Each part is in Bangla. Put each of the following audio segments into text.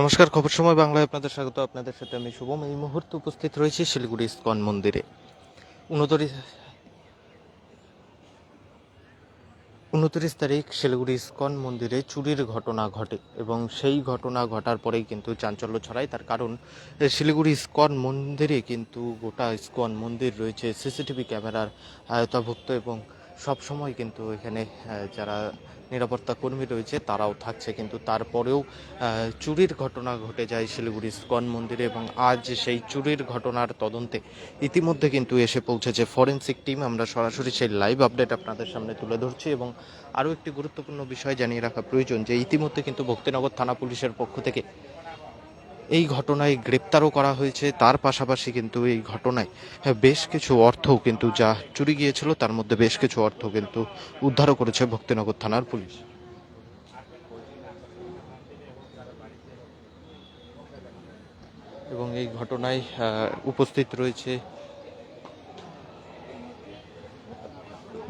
নমস্কার, খবর সময় বাংলায় আপনাদের স্বাগত। আপনাদের সাথে আমি শুভম। এই মুহূর্তে উপস্থিত রয়েছি শিলিগুড়ি ইস্কন মন্দিরে। উনত্রিশ উনত্রিশ তারিখ শিলিগুড়ি ইস্কন মন্দিরে চুরির ঘটনা ঘটে এবং সেই ঘটনা ঘটার পরেই কিন্তু চাঞ্চল্য ছড়ায়। তার কারণ শিলিগুড়ি ইস্কন মন্দিরে কিন্তু গোটা ইস্কন মন্দির রয়েছে। সিসিটিভি ক্যামেরার আয়তাভুক্ত এবং সব সময় কিন্তু এখানে যারা নিরাপত্তা কর্মী রয়েছে তারাও থাকছে। কিন্তু তারপরেও চুরির ঘটনা ঘটে যায় শিলিগুড়ি স্কন মন্দিরে এবং আজ সেই চুরির ঘটনার তদন্তে ইতিমধ্যে কিন্তু এসে পৌঁছেছে ফরেন্সিক টিম। আমরা সরাসরি সেই লাইভ আপডেট আপনাদের সামনে তুলে ধরছি এবং আরও একটি গুরুত্বপূর্ণ বিষয় জানিয়ে রাখা প্রয়োজন যে ইতিমধ্যে কিন্তু ভক্তিনগর থানা পুলিশের পক্ষ থেকে এই ঘটনায় গ্রেপ্তারও করা হয়েছে। তার পাশাপাশি কিন্তু এই ঘটনায় বেশ কিছু অর্থ কিন্তু যা চুরি গিয়েছিল, তার মধ্যে বেশ কিছু অর্থ কিন্তু উদ্ধারও করেছে ভক্তিনগর থানার পুলিশ। এবং এই ঘটনায় উপস্থিত রয়েছে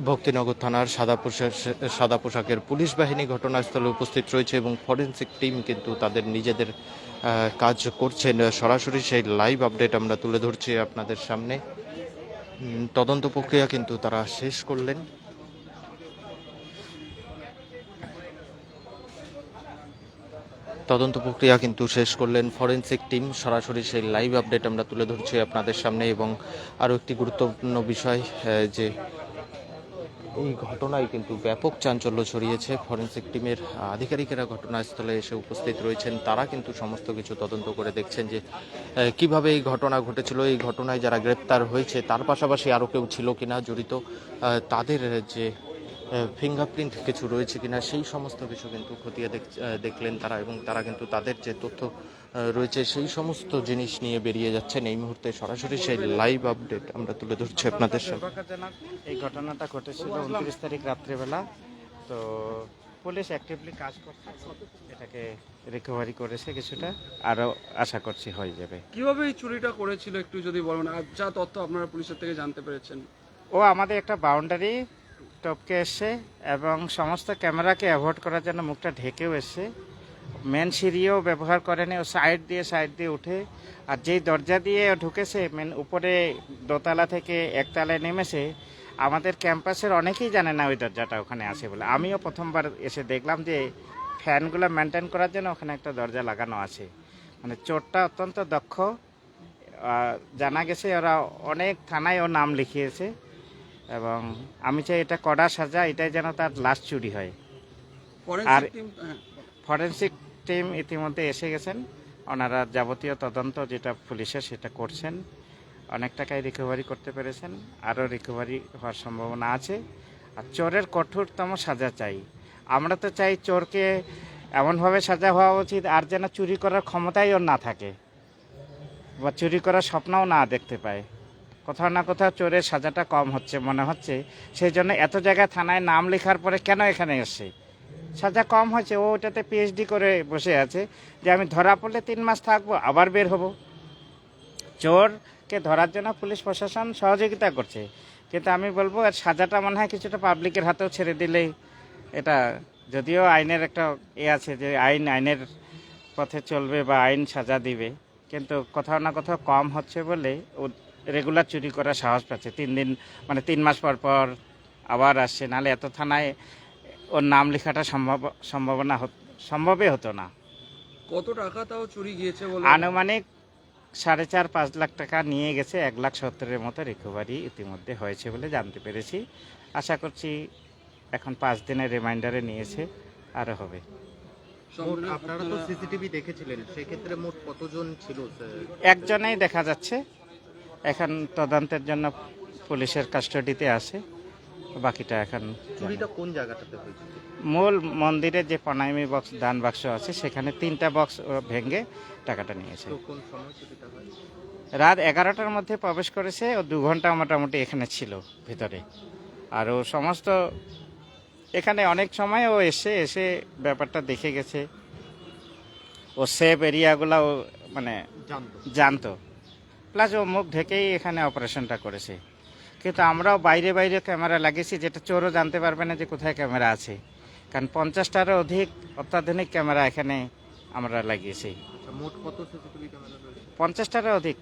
ভক্তিনগর থানার সাদা পোশাক সাদা পোশাকের পুলিশ বাহিনী ঘটনাস্থলে উপস্থিত রয়েছে এবং ফরেন্সিক টিম কিন্তু তাদের নিজেদের কাজ করছেন। সরাসরি সেই লাইভ আপডেট আমরা তুলে ধরছি আপনাদের সামনে। তদন্ত প্রক্রিয়া কিন্তু তারা শেষ করলেন। তদন্ত প্রক্রিয়া কিন্তু শেষ করলেন ফরেন্সিক টিম। সরাসরি সেই লাইভ আপডেট আমরা তুলে ধরছি আপনাদের সামনে এবং আরও একটি গুরুত্বপূর্ণ বিষয় যে এই ঘটনায় কিন্তু ব্যাপক চাঞ্চল্য ছড়িয়েছে। ফরেন্সিক টিমের আধিকারিকেরা ঘটনাস্থলে এসে উপস্থিত রয়েছেন। তারা কিন্তু সমস্ত কিছু তদন্ত করে দেখছেন যে কীভাবে এই ঘটনা ঘটেছিল, এই ঘটনায় যারা গ্রেপ্তার হয়েছে, তার পাশাপাশি আরও কেউ ছিল কিনা জড়িত তাদের যে ফিঙ্গারপ্রিন্ট কিছু রয়েছে কিনা সেই সমস্ত কিছু কিন্তু খতিয়ে দেখ- দেখলেন তারা এবং তারা কিন্তু তাদের যে তথ্য রয়েছে সেই সমস্ত জিনিস নিয়ে বেরিয়ে যাচ্ছেন। এই মুহূর্তে সরাসরি সেই লাইভ আপডেট আমরা তুলে ধরছি আপনাদের সামনে। এই ঘটনাটা ঘটেছিল উনত্রিশ তারিখ রাত্রেবেলা। তো পুলিশ অ্যাক্টিভলি কাজ করছে এটাকে রিকভারি করেছে কিছুটা আরও আশা করছি হয়ে যাবে। কীভাবে এই চুরিটা করেছিল একটু যদি বলেন আর যা তথ্য আপনারা পুলিশের থেকে জানতে পেরেছেন? ও আমাদের একটা বাউন্ডারি টপকে এসছে এবং সমস্ত ক্যামেরাকে অ্যাভয়েড করার জন্য মুখটা ঢেকেও এসছে মেন সিঁড়িও ব্যবহার করেনি, ও সাইড দিয়ে সাইড দিয়ে উঠে, আর যেই দরজা দিয়ে ঢুকেছে মেন উপরে দোতলা থেকে একতলায় নেমেছে, আমাদের ক্যাম্পাসের অনেকেই জানে না ওই দরজাটা ওখানে আছে বলে। আমিও প্রথমবার এসে দেখলাম যে ফ্যানগুলো মেনটেন করার জন্য ওখানে একটা দরজা লাগানো আছে। মানে চোরটা অত্যন্ত দক্ষ জানা গেছে ওরা অনেক থানায় ও নাম লিখিয়েছে। এবং আমি চাই এটা কড়া সাজা এটাই যেন তার লাস্ট চুরি হয়। আর টিম হ্যাঁ। ফরেন্সিক টিম ইতিমধ্যে এসে গেছেন। ওনারা যাবতীয় তদন্ত যেটা পুলিশের সেটা করছেন। অনেক টাকায় রিকভারি করতে পেরেছেন। আরও রিকভারি হওয়ার সম্ভাবনা আছে। আর চোরের কঠোরতম সাজা চাই। আমরা তো চাই চোরকে এমনভাবে সাজা হওয়া উচিত আর যেন চুরি করার ক্ষমতাই ওর না থাকে বা চুরি করার স্বপ্নও না দেখতে পায়। কোথাও না কোথাও চোরের সাজাটা কম হচ্ছে মনে হচ্ছে। সেই জন্য এত জায়গায় থানায় নাম লেখার পরে কেন এখানে এসছে? সাজা কম হয়েছে, ও ওটাতে পিএইচডি করে বসে আছে। যে আমি ধরা পড়লে তিন মাস থাকব, আবার বের হব। চোরকে ধরার জন্য পুলিশ প্রশাসন সহযোগিতা করছে। কিন্তু আমি বলব, এর সাজাটা মনে হয় কিছুটা পাবলিকের হাতেও ছেড়ে দিলেই এটা যদিও আইনের একটা এ আছে যে আইন, আইনের পথে চলবে বা আইন সাজা দিবে। কিন্তু কোথাও না কোথাও কম হচ্ছে বলে রেগুলার চুরি করার সাহস পাচ্ছে। তিন দিন মানে তিন মাস পর পর আবার আসছে নাহলে এত থানায় ওর নাম লেখাটা সম্ভব সম্ভাবনা হত- সম্ভবই হতো না। কত টাকা তাও চুরি গিয়েছে বলে? আনুমানিক সাড়ে চার পাঁচ লাখ টাকা নিয়ে গেছে এক লাখ সত্তরের মতো রিকভারি ইতিমধ্যে হয়েছে বলে জানতে পেরেছি। আশা করছি এখন পাঁচ দিনের রিমাইন্ডারে নিয়েছে আরও হবে। আপনারা তো সিসিটিভি দেখেছিলেন সেক্ষেত্রে মোট কতজন ছিল একজনেই দেখা যাচ্ছে। এখন তদন্তের জন্য পুলিশের কাস্টডিতে আছে। বাকিটা এখন চুরিটা কোন জায়গাটাতে মূল মন্দিরে যে প্রণামী বক্স দান বাক্স আছে সেখানে তিনটা বক্স ভেঙে টাকাটা নিয়েছে। রাত এগারোটার মধ্যে প্রবেশ করেছে ও দু ঘণ্টা মোটামুটি এখানে ছিল ভিতরে। আর ও সমস্ত এখানে অনেক সময় ও এসে এসে ব্যাপারটা দেখে গেছে। ও সেফ এরিয়াগুলো মানে জানতো। প্লাস ও মুখ ঢেকেই এখানে অপারেশনটা করেছে। কিন্তু আমরাও বাইরে বাইরে ক্যামেরা লাগিয়েছি যেটা চোরও জানতে পারবে না যে কোথায় ক্যামেরা আছে। কারণ পঞ্চাশটারও অধিক অত্যাধুনিক ক্যামেরা এখানে আমরা লাগিয়েছি। আচ্ছা মোট কত সিসিটিভি ক্যামেরা রয়েছে? পঞ্চাশটারও অধিক।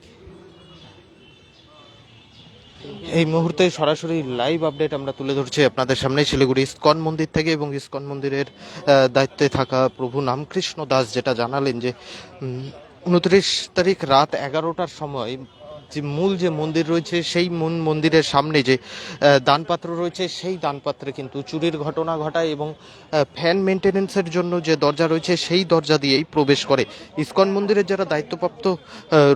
এই মুহূর্তে সরাসরি লাইভ আপডেট আমরা তুলে ধরছি আপনাদের সামনে শিলিগুড়ি ইস্কন মন্দির থেকে এবং ইস্কন মন্দিরের দায়িত্বে থাকা প্রভু রামকৃষ্ণ দাস যেটা জানালেন যে উনত্রিশ তারিখ রাত এগারোটার সময় যে মূল যে মন্দির রয়েছে, সেই মূল মন্দিরের সামনে যে দানপাত্র রয়েছে, সেই দানপাত্রে কিন্তু চুরির ঘটনা ঘটায় এবং ফ্যান মেনটেনেন্সের জন্য যে দরজা রয়েছে, সেই দরজা দিয়েই প্রবেশ করে। ইস্কন মন্দিরের যারা দায়িত্বপ্রাপ্ত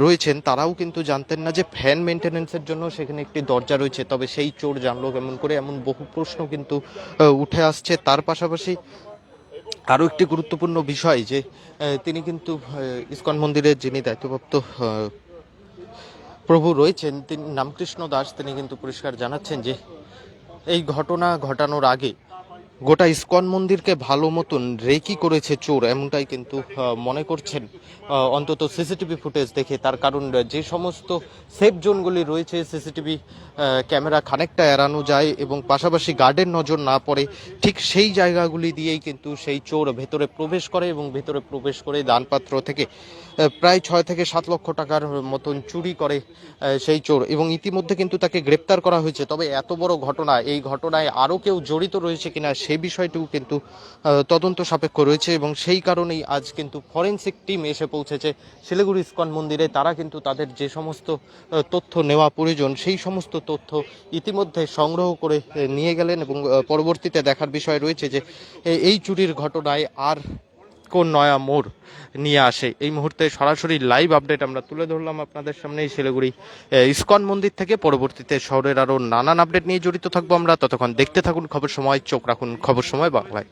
রয়েছেন, তারাও কিন্তু জানতেন না যে ফ্যান মেনটেনেন্সের জন্য সেখানে একটি দরজা রয়েছে, তবে সেই চোর জানলো কেমন করে, এমন বহু প্রশ্ন কিন্তু উঠে আসছে। তার পাশাপাশি আরও একটি গুরুত্বপূর্ণ বিষয় যে তিনি কিন্তু ইস্কন মন্দিরের যিনি দায়িত্বপ্রাপ্ত প্রভু রয়েছেন, তিনি রামকৃষ্ণ দাস, তিনি কিন্তু পরিষ্কার জানাচ্ছেন যে, এই ঘটনা ঘটানোর আগে গোটা ইস্কন মন্দিরকে ভালো মতন রেকি করেছে চোর, এমনটাই কিন্তু মনে করছেন অন্তত সিসিটিভি ফুটেজ দেখে। তার কারণ, যে সমস্ত সেফ জোনগুলি রয়েছে, সিসিটিভি ক্যামেরা খানিকটা এড়ানো যায় এবং পাশাপাশি গার্ডের নজর না পড়ে, ঠিক সেই জায়গাগুলি দিয়েই কিন্তু সেই চোর ভেতরে প্রবেশ করে এবং ভেতরে প্রবেশ করে দানপাত্র থেকে প্রায় ছয় থেকে সাত লক্ষ টাকার মতন চুরি করে সেই চোর এবং ইতিমধ্যে কিন্তু তাকে গ্রেপ্তার করা হয়েছে। তবে এত বড় ঘটনা, এই ঘটনায় আরও কেউ জড়িত রয়েছে কিনা সেই বিষয়টিও কিন্তু তদন্ত সাপেক্ষ রয়েছে এবং সেই কারণেই আজ কিন্তু ফরেন্সিক টিম এসে পৌঁছেছে শিলিগুড়ি ইস্কন মন্দিরে তারা কিন্তু তাদের যে সমস্ত তথ্য নেওয়া প্রয়োজন, সেই সমস্ত তথ্য ইতিমধ্যে সংগ্রহ করে নিয়ে গেলেন এবং পরবর্তীতে দেখার বিষয় রয়েছে যে এই চুরির ঘটনায় আর কোন নয়া মোড় নিয়ে আসে। এই মুহূর্তে সরাসরি লাইভ আপডেট আমরা তুলে ধরলাম আপনাদের সামনে এই শিলিগুড়ি ইস্কন মন্দির থেকে। পরবর্তীতে শহরের আরও নানান আপডেট নিয়ে জড়িত থাকব আমরা। ততক্ষণ দেখতে থাকুন খবর সময়, চোখ রাখুন খবর সময়, বাংলায়।